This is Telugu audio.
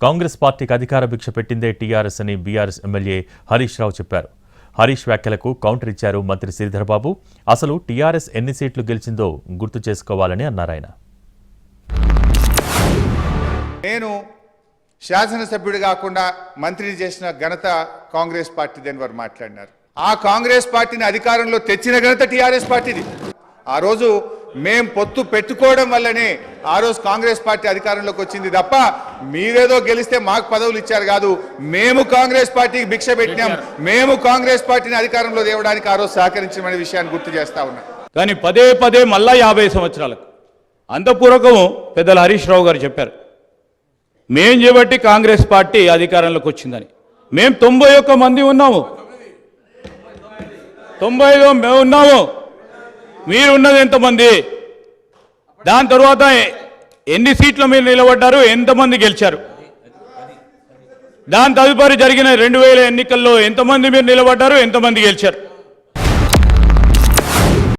కాంగ్రెస్ పార్టీకి అధికార భిక్ష పెట్టిందే టీఆర్ఎస్ అని బీఆర్ఎస్ ఎమ్మెల్యే హరీష్ రావు చెప్పారు. హరీష్ వ్యాఖ్యలకు కౌంటర్ ఇచ్చారు మంత్రి శ్రీధర్బాబు అసలు టీఆర్ఎస్ ఎన్ని సీట్లు గెలిచిందో గుర్తు చేసుకోవాలని అన్నారాయన నేను శాసనసభ్యుడు కాకుండా మంత్రిని చేసిన ఘనత కాంగ్రెస్ పార్టీ వారు మాట్లాడినారు. ఆ కాంగ్రెస్ పార్టీని అధికారంలో తెచ్చిన ఘనత టీఆర్ఎస్ పార్టీది. ఆ రోజు మేం పొత్తు పెట్టుకోవడం వల్లనే ఆ రోజు కాంగ్రెస్ పార్టీ అధికారంలోకి వచ్చింది తప్ప మీరేదో గెలిస్తే మాకు పదవులు ఇచ్చారు కాదు. మేము కాంగ్రెస్ పార్టీకి భిక్ష పెట్టినాం. మేము కాంగ్రెస్ పార్టీని అధికారంలో తేవడానికి ఆ రోజు సహకరించమనే విషయాన్ని గుర్తు చేస్తా ఉన్నా. కానీ పదే పదే మళ్ళా యాభై సంవత్సరాలకు అంతపూర్వకం పెద్దల హరీష్ రావు గారు చెప్పారు మేం చేపట్టి కాంగ్రెస్ పార్టీ అధికారంలోకి వచ్చిందని. మేం తొంభై ఒక్క మంది ఉన్నాము. తొంభై ఐదు మేము ఉన్నాము. మీరు ఉన్నది ఎంతమంది? దాని తర్వాత ఎన్ని సీట్లు మీరు నిలబడ్డారు ఎంతమంది గెలిచారు? దాని తదుపరి జరిగిన రెండు వేల ఎన్నికల్లో ఎంతమంది మీరు నిలబడ్డారు ఎంతమంది గెలిచారు?